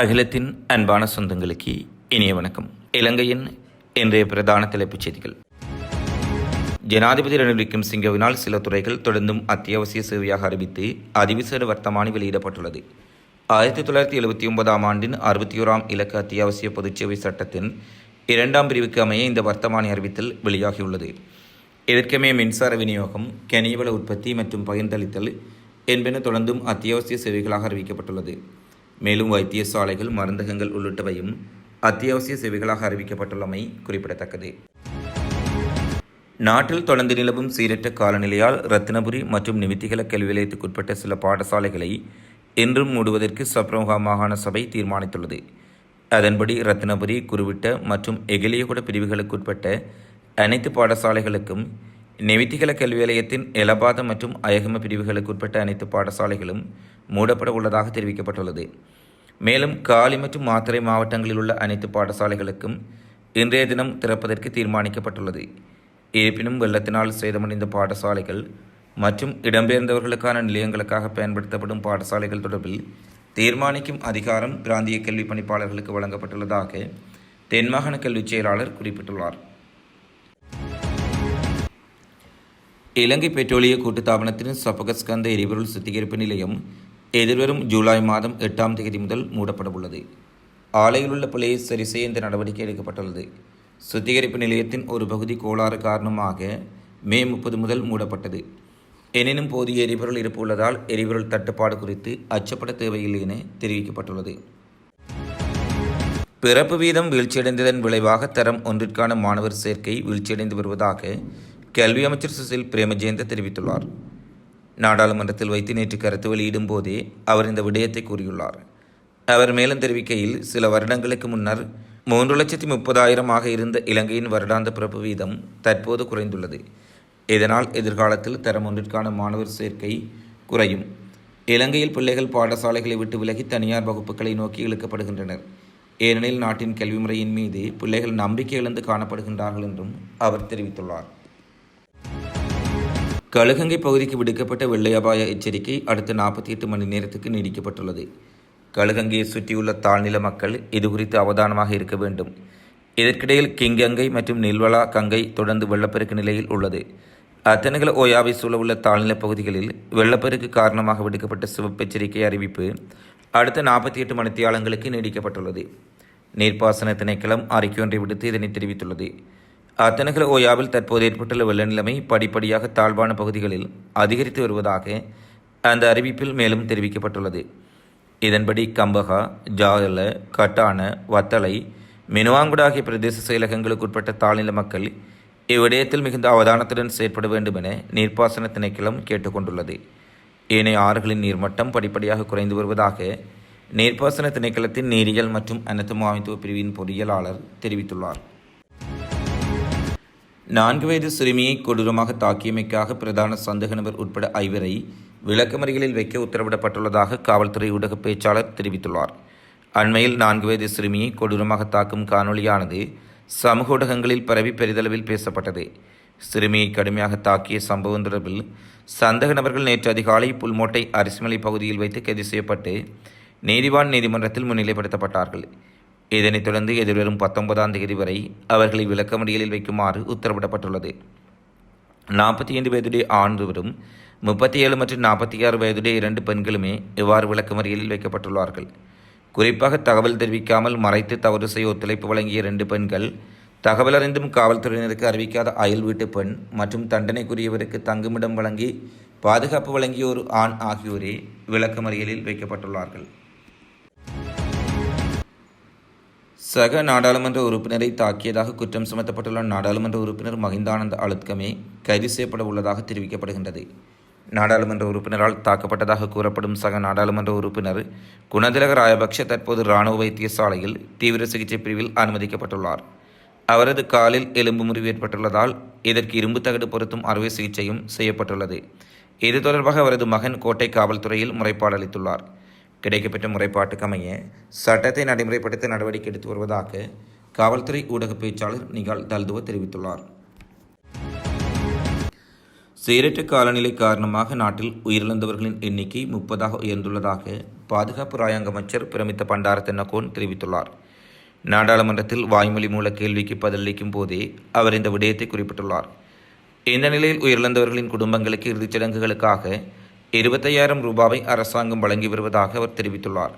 அகிலத்தின் அன்பான சொந்தங்களுக்கு இனிய வணக்கம். இலங்கையின் இன்றைய பிரதான தலைப்புச் செய்திகள். ஜனாதிபதி ரணில் சிங்கவினால் சில துறைகள் தொடர்ந்தும் அத்தியாவசிய சேவையாக அறிவித்து அதிவிசேட வர்த்தமானி வெளியிடப்பட்டுள்ளது. ஆயிரத்தி தொள்ளாயிரத்தி எழுபத்தி ஒன்பதாம் ஆண்டின் அறுபத்தி ஓராம் இலக்க அத்தியாவசிய பொதுச்சேவை சட்டத்தின் இரண்டாம் பிரிவுக்கு அமைய இந்த வர்த்தமானி அறிவித்தல் வெளியாகியுள்ளது. இதற்கமைய மின்சார விநியோகம் கனிவள உற்பத்தி மற்றும் பகிர்ந்தளித்தல் என்பன தொடர்ந்தும் அத்தியாவசிய சேவைகளாக அறிவிக்கப்பட்டுள்ளது. மேலும் வைத்தியசாலைகள் மருந்தகங்கள் உள்ளிட்டவையும் அத்தியாவசிய சேவைகளாக அறிவிக்கப்பட்டுள்ளமை குறிப்பிடத்தக்கது. நாட்டில் தொடர்ந்து நிலவும் சீரற்ற காலநிலையால் ரத்தினபுரி மற்றும் நிமித்திகல கல்வி நிலையத்துக்குட்பட்ட சில பாடசாலைகளை இன்றும் மூடுவதற்கு சப்ரமுகா மாகாண சபை தீர்மானித்துள்ளது. அதன்படி ரத்தினபுரி குருவிட்ட மற்றும் எகிலியகுட பிரிவுகளுக்குட்பட்ட அனைத்து பாடசாலைகளுக்கும் நெவித்திகல கல்வி நிலையத்தின் எலபாத மற்றும் அயகம பிரிவுகளுக்குட்பட்ட அனைத்து பாடசாலைகளும் மூடப்பட உள்ளதாக தெரிவிக்கப்பட்டுள்ளது. மேலும் காலி மற்றும் மாத்தறை மாவட்டங்களில் உள்ள அனைத்து பாடசாலைகளுக்கும் இன்றைய தினம் திறப்பதற்கு தீர்மானிக்கப்பட்டுள்ளது. இருப்பினும் வெள்ளத்தினால் சேதமடைந்த பாடசாலைகள் மற்றும் இடம்பெயர்ந்தவர்களுக்கான நிலையங்களுக்காக பயன்படுத்தப்படும் பாடசாலைகள் தொடர்பில் தீர்மானிக்கும் அதிகாரம் பிராந்திய கல்வி பணிப்பாளர்களுக்கு வழங்கப்பட்டுள்ளதாக தென்மாகாண கல்விச் செயலாளர் குறிப்பிட்டுள்ளார். இலங்கை பெட்ரோலிய கூட்டுத்தாபனத்தின் சபகஸ்கந்த எரிபொருள் சுத்திகரிப்பு நிலையம் எதிர்வரும் ஜூலை மாதம் எட்டாம் தேதி முதல் மூடப்பட உள்ளது ஆலையில் உள்ள பிழையை சரி செய்ய இந்த நடவடிக்கை எடுக்கப்பட்டுள்ளது. சுத்திகரிப்பு நிலையத்தின் ஒரு பகுதி கோளாறு காரணமாக மே முப்பது முதல் மூடப்பட்டது. எனினும் போதிய எரிபொருள் இருப்பு உள்ளதால் எரிபொருள் தட்டுப்பாடு குறித்து அச்சப்பட தேவையில்லை என தெரிவிக்கப்பட்டுள்ளது. பிறப்பு வீதம் வீழ்ச்சியடைந்ததன் விளைவாக தரம் ஒன்றிற்கான மாணவர் சேர்க்கை வீழ்ச்சியடைந்து வருவதாக கல்வி அமைச்சர் சுசில் பிரேமஜெயந்த தெரிவித்துள்ளார். நாடாளுமன்றத்தில் வைத்து நேற்று கருத்து வெளியிடும் போதே அவர் இந்த விடயத்தை கூறியுள்ளார். அவர் மேலும் தெரிவிக்கையில் சில வருடங்களுக்கு முன்னர் மூன்று லட்சத்தி முப்பதாயிரம் ஆக இருந்த இலங்கையின் வருடாந்த பிறப்பு வீதம் தற்போது குறைந்துள்ளது. இதனால் எதிர்காலத்தில் தரம் ஒன்றிற்கான மாணவர் சேர்க்கை குறையும். இலங்கையில் பிள்ளைகள் பாடசாலைகளை விட்டு விலகி தனியார் வகுப்புகளை நோக்கி இழுக்கப்படுகின்றனர். ஏனெனில் நாட்டின் கல்வி முறையின் மீது பிள்ளைகள் நம்பிக்கை இழந்து காணப்படுகின்றார்கள் என்றும் அவர் தெரிவித்துள்ளார். கழுகங்கை பகுதிக்கு விடுக்கப்பட்ட வெள்ளை அபாய எச்சரிக்கை அடுத்த நாற்பத்தி எட்டு மணி நேரத்துக்கு நீடிக்கப்பட்டுள்ளது. கழுகங்கையை சுற்றியுள்ள தாழ்நில மக்கள் இது குறித்து அவதானமாக இருக்க வேண்டும். இதற்கிடையில் கிங்கங்கை மற்றும் நில்வலா கங்கை தொடர்ந்து வெள்ளப்பெருக்கு நிலையில் உள்ளது. அத்தனைகள் ஓயாவை சூழவுள்ள தாழ்நில பகுதிகளில் வெள்ளப்பெருக்கு காரணமாக விடுக்கப்பட்ட சிவப்பெச்சரிக்கை அறிவிப்பு அடுத்த நாற்பத்தி எட்டு மணித்தியாலங்களுக்கு நீடிக்கப்பட்டுள்ளது. நீர்ப்பாசன திணைக்களம் அறிக்கை ஒன்றை விடுத்து இதனை தெரிவித்துள்ளது. அத்தனைகள் ஓயாவில் தற்போது ஏற்பட்டுள்ள வெள்ள நிலைமை படிப்படியாக தாழ்வான பகுதிகளில் அதிகரித்து வருவதாக அந்த அறிவிப்பில் மேலும் தெரிவிக்கப்பட்டுள்ளது. இதன்படி கம்பகா ஜாகல கட்டான வத்தளை மினுவாங்குட ஆகிய பிரதேச செயலகங்களுக்குட்பட்ட தாழ்நில மக்கள் இவ்விடயத்தில் மிகுந்த அவதானத்துடன் செயற்பட வேண்டும் என நீர்ப்பாசன திணைக்களம் கேட்டுக்கொண்டுள்ளது. ஏனைய ஆறுகளின் நீர்மட்டம் படிப்படியாக குறைந்து வருவதாக நீர்ப்பாசன திணைக்களத்தின் நீரியல் மற்றும் அனத்துமாமித்துவ பிரிவின் பொறியியலாளர் தெரிவித்துள்ளார். நான்கு வயது சிறுமியை கொடூரமாக தாக்கியமைக்காக பிரதான சந்தேக நபர் உட்பட ஐவரை விளக்கமறிகளில் வைக்க உத்தரவிடப்பட்டுள்ளதாக காவல்துறை ஊடக பேச்சாளர் தெரிவித்துள்ளார். அண்மையில் நான்கு வயது சிறுமியை கொடூரமாக தாக்கும் காணொளியானது சமூக ஊடகங்களில் பரவி பெரிதளவில் பேசப்பட்டது. சிறுமியை கடுமையாக தாக்கிய சம்பவம் தொடர்பில் சந்தேக நபர்கள் நேற்று அதிகாலை புல்மோட்டை அரிசிமலை பகுதியில் வைத்து கைது செய்யப்பட்டு நீதிவான் நீதிமன்றத்தில் முன்னிலைப்படுத்தப்பட்டார்கள். இதனைத் தொடர்ந்து எதிர்வரும் பத்தொன்பதாம் தேதி வரை அவர்களை விளக்கமறியலில் வைக்குமாறு உத்தரவிடப்பட்டுள்ளது. நாற்பத்தி ஐந்து வயதுடைய ஆண்வரும் முப்பத்தி ஏழு மற்றும் நாற்பத்தி ஆறு வயதுடைய இரண்டு பெண்களுமே இவ்வாறு விளக்கமறியலில் வைக்கப்பட்டுள்ளார்கள். குறிப்பாக தகவல் தெரிவிக்காமல் மறைத்து தவறு செய்ய ஒத்துழைப்பு வழங்கிய இரண்டு பெண்கள் தகவல் அறிந்தும் காவல்துறையினருக்கு அறிவிக்காத அயல் வீட்டு பெண் மற்றும் தண்டனைக்குரியவருக்கு தங்குமிடம் வழங்கி பாதுகாப்பு வழங்கிய ஒரு ஆண் ஆகியோரே விளக்கமறியலில் வைக்கப்பட்டுள்ளார்கள். சக நாடாளுமன்ற உறுப்பினரை தாக்கியதாக குற்றம் சுமத்தப்பட்டுள்ள நாடாளுமன்ற உறுப்பினர் மகிந்தானந்த அழுத்கமே கைது செய்யப்பட உள்ளதாக தெரிவிக்கப்படுகின்றது. நாடாளுமன்ற உறுப்பினரால் தாக்கப்பட்டதாக கூறப்படும் சக நாடாளுமன்ற உறுப்பினர் குணதிலக ராயபக்ஷ தற்போது இராணுவ வைத்தியசாலையில் தீவிர சிகிச்சை பிரிவில் அனுமதிக்கப்பட்டுள்ளார். அவரது காலில் எலும்பு முறிவு ஏற்பட்டுள்ளதால் இதற்கு இரும்பு தகடு பொருத்தும் அறுவை சிகிச்சையும் செய்யப்பட்டுள்ளது. இது தொடர்பாக அவரது மகன் கோட்டை காவல்துறையில் முறைப்பாடு அளித்துள்ளார் கிடைக்கப்பெற்ற முறைப்பாட்டுக்கு அமைய சட்டத்தை நடைமுறைப்படுத்த நடவடிக்கை எடுத்து வருவதாக காவல்துறை ஊடக பேச்சாளர் நிகால் தல்துவ தெரிவித்துள்ளார். சீரற்ற காலநிலை காரணமாக நாட்டில் உயிரிழந்தவர்களின் எண்ணிக்கை முப்பதாக உயர்ந்துள்ளதாக பாதுகாப்பு ராயாங்க அமைச்சர் பிரமித்த பண்டார தென்னகோன் தெரிவித்துள்ளார். நாடாளுமன்றத்தில் வாய்மொழி மூல கேள்விக்கு பதிலளிக்கும் போதே அவர் இந்த விடயத்தை குறிப்பிட்டுள்ளார். இந்த நிலையில் உயிரிழந்தவர்களின் குடும்பங்களுக்கு இறுதிச் சடங்குகளுக்காக இருபத்தையாயிரம் ரூபாவை அரசாங்கம் வழங்கி வருவதாக அவர் தெரிவித்துள்ளார்.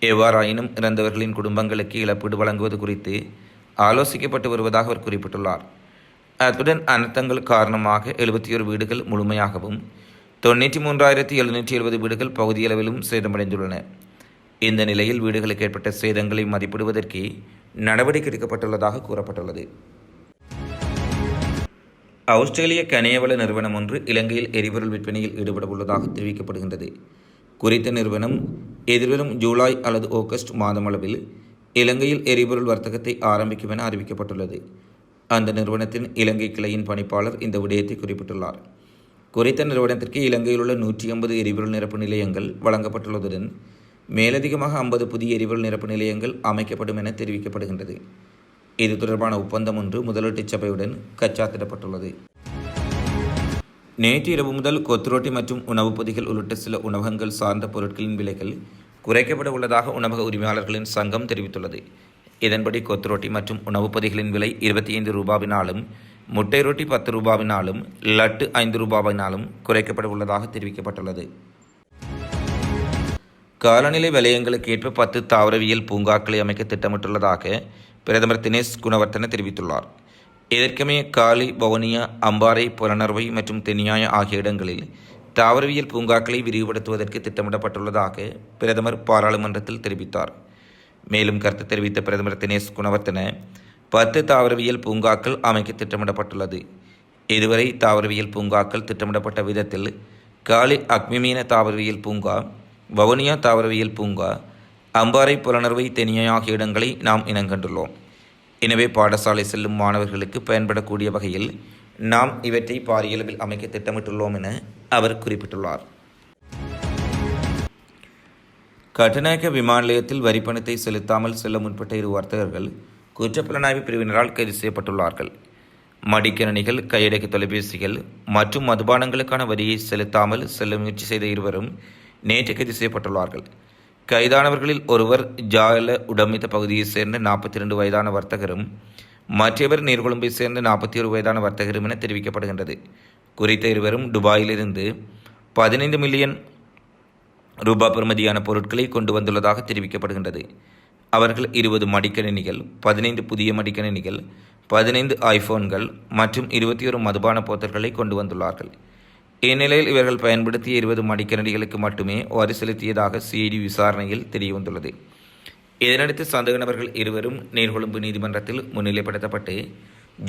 எவ்வாறாயினும் இறந்தவர்களின் குடும்பங்களுக்கு இழப்பீடு வழங்குவது குறித்து ஆலோசிக்கப்பட்டு வருவதாக அவர் குறிப்பிட்டுள்ளார். அத்துடன் அனர்த்தங்கள் காரணமாக எழுபத்தி ஒரு வீடுகள் முழுமையாகவும் தொண்ணூற்றி மூன்றாயிரத்தி எழுநூற்றி எழுபது வீடுகள் பகுதியளவிலும் சேதமடைந்துள்ளன. இந்த நிலையில் வீடுகளுக்கு ஏற்பட்ட சேதங்களை மதிப்பிடுவதற்கு நடவடிக்கை எடுக்கப்பட்டுள்ளதாக கூறப்பட்டுள்ளது. ஆஸ்திரேலிய கனியவள நிறுவனம் ஒன்று இலங்கையில் எரிபொருள் விற்பனையில் ஈடுபட உள்ளதாக தெரிவிக்கப்படுகின்றது. குறித்த நிறுவனம் எதிர்வரும் ஜூலை அல்லது ஆகஸ்ட் மாதமளவில் இலங்கையில் எரிபொருள் வர்த்தகத்தை ஆரம்பிக்கும் என அறிவிக்கப்பட்டுள்ளது. அந்த நிறுவனத்தின் இலங்கை கிளையின் பணிப்பாளர் இந்த விடயத்தை குறிப்பிட்டுள்ளார். குறித்த நிறுவனத்திற்கு இலங்கையில் உள்ள நூற்றி ஐம்பது எரிபொருள் நிரப்பு நிலையங்கள் வழங்கப்பட்டுள்ளதுடன் மேலதிகமாக ஐம்பது புதிய எரிபொருள் நிரப்பு நிலையங்கள் அமைக்கப்படும் என தெரிவிக்கப்படுகின்றது. இது தொடர்பான ஒப்பந்தம் ஒன்று முதலீட்டுச் சபையுடன் கச்சாத்திடப்பட்டுள்ளது. நேற்று இரவு முதல் கொத்துரோட்டி மற்றும் உணவுப் பொதிகள் உள்ளிட்ட சில உணவகங்கள் சார்ந்த பொருட்களின் விலைகள் குறைக்கப்பட உள்ளதாக உணவக உரிமையாளர்களின் சங்கம் தெரிவித்துள்ளது. இதன்படி கொத்துரோட்டி மற்றும் உணவுப் பொதிகளின் விலை இருபத்தி ஐந்து ரூபாவினாலும் முட்டை ரொட்டி பத்து ரூபாவினாலும் லட்டு ஐந்து ரூபாவினாலும் குறைக்கப்பட உள்ளதாக தெரிவிக்கப்பட்டுள்ளது. காலநிலை வலயங்களுக்கு ஏற்ப பத்து தாவரவியல் பூங்காக்களை அமைக்க திட்டமிட்டுள்ளதாக பிரதமர் தினேஷ் குணவர்த்தன தெரிவித்துள்ளார். இதற்குமே காலி பவனியா அம்பாறை புலனர்வை மற்றும் தென்னியாய ஆகிய இடங்களில் தாவரவியல் பூங்காக்களை விரிவுபடுத்துவதற்கு திட்டமிடப்பட்டுள்ளதாக பிரதமர் பாராளுமன்றத்தில் தெரிவித்தார். மேலும் கருத்து தெரிவித்த பிரதமர் தினேஷ் குணவர்த்தன பத்து தாவரவியல் பூங்காக்கள் அமைக்க திட்டமிடப்பட்டுள்ளது. இதுவரை தாவரவியல் பூங்காக்கள் திட்டமிடப்பட்ட விதத்தில் காலி அக்மிமீன தாவரவியல் பூங்கா வவுனியா தாவரவியல் பூங்கா அம்பாறை புலனர்வை தெனியா ஆகிய இடங்களை நாம் இனங்கண்டுள்ளோம். எனவே பாடசாலை செல்லும் மாணவர்களுக்கு பயன்படக்கூடிய வகையில் நாம் இவற்றை பாரியளவில் அமைக்க திட்டமிட்டுள்ளோம் என அவர் குறிப்பிட்டுள்ளார். கட்டுநாயக்க விமான நிலையத்தில் வரிப்பணத்தை செலுத்தாமல் செல்ல முற்பட்ட இரு வர்த்தகர்கள் குற்றப்புலனாய்வு பிரிவினரால் கைது செய்யப்பட்டுள்ளார்கள். மடிக்கணினிகள் கையடக்க தொலைபேசிகள் மற்றும் மதுபானங்களுக்கான வரியை செலுத்தாமல் செல்ல முயற்சி செய்த இருவரும் நேற்று கைது செய்யப்பட்டுள்ளார்கள். கைதானவர்களில் ஒருவர் ஜால உடமித்த பகுதியைச் சேர்ந்த நாற்பத்தி ரெண்டு வயதான வர்த்தகரும் மற்றவர் நீர்கொழும்பை சேர்ந்த நாற்பத்தி ஒரு வயதான வர்த்தகரும் என தெரிவிக்கப்படுகின்றது. குறித்த இருவரும் துபாயிலிருந்து பதினைந்து மில்லியன் ரூபாய் பெறுமதியான பொருட்களை கொண்டு வந்துள்ளதாக தெரிவிக்கப்படுகின்றது. அவர்கள் இருபது மடிக்கணினிகள் பதினைந்து புதிய மடிக்கணினிகள் பதினைந்து ஐபோன்கள் மற்றும் இருபத்தி ஒரு மதுபான போத்தல்களை கொண்டு வந்துள்ளார்கள். இந்நிலையில் இவர்கள் பயன்படுத்திய இருபது மடிக்கணினிகளுக்கு மட்டுமே வரி செலுத்தியதாக சிஐடி விசாரணையில் தெரியவந்துள்ளது. இதனடுத்து சந்தேக நபர்கள் இருவரும் நீர்கொழும்பு நீதிமன்றத்தில் முன்னிலைப்படுத்தப்பட்டு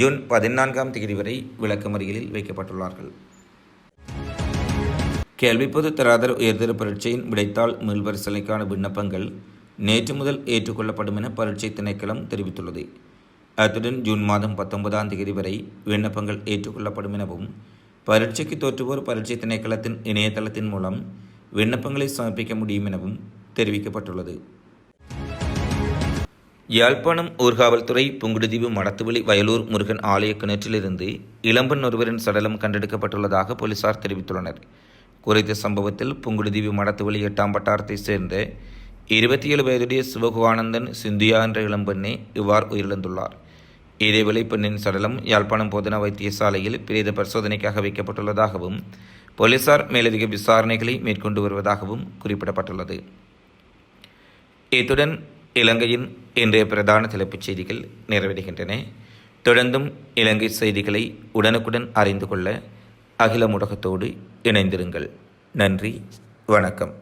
ஜூன் பதினான்காம் தேதி வரை விளக்கமறியலில் வைக்கப்பட்டுள்ளார்கள். கேள்விப்பொது தராதர உயர்தர பரீட்சையின் விடைத்தாள் மீள்பரிசீலனைக்கான விண்ணப்பங்கள் நேற்று முதல் ஏற்றுக்கொள்ளப்படும் என பரீட்சை திணைக்களம் தெரிவித்துள்ளது. அத்துடன் ஜூன் மாதம் பத்தொன்பதாம் தேதி வரை விண்ணப்பங்கள் ஏற்றுக்கொள்ளப்படும் எனவும் பரீட்சைக்கு தோற்றுவோர் பரீட்சை திணைக்களத்தின் இணையதளத்தின் மூலம் விண்ணப்பங்களை சமர்ப்பிக்க முடியும் எனவும் தெரிவிக்கப்பட்டுள்ளது. யாழ்ப்பாணம் ஊர்காவல்துறை புங்குடுதீவு மடத்துவெளி வயலூர் முருகன் ஆலய கிணற்றிலிருந்து இளம்பெண் ஒருவரின் சடலம் கண்டெடுக்கப்பட்டுள்ளதாக போலீசார் தெரிவித்துள்ளனர். குறித்த சம்பவத்தில் புங்குடுதீவு மடத்துவெளி எட்டாம் வட்டாரத்தைச் சேர்ந்த இருபத்தி ஏழு வயதுடைய சிவகுவானந்தன் சிந்தியா என்ற இளம்பெண்ணே இவ்வாறு உயிரிழந்துள்ளார். இதேவேளை பெண்ணின் சடலம் யாழ்ப்பாணம் போதனா வைத்தியசாலையில் பிரேத பரிசோதனைக்காக வைக்கப்பட்டுள்ளதாகவும் போலீசார் மேலதிக விசாரணைகளை மேற்கொண்டு வருவதாகவும் குறிப்பிடப்பட்டுள்ளது. இத்துடன் இலங்கையின் இன்றைய பிரதான தலைப்புச் செய்திகள் நிறைவடைகின்றன. தொடர்ந்தும் இலங்கை செய்திகளை உடனுக்குடன் அறிந்து கொள்ள அகில முடகத்தோடு இணைந்திருங்கள். நன்றி வணக்கம்.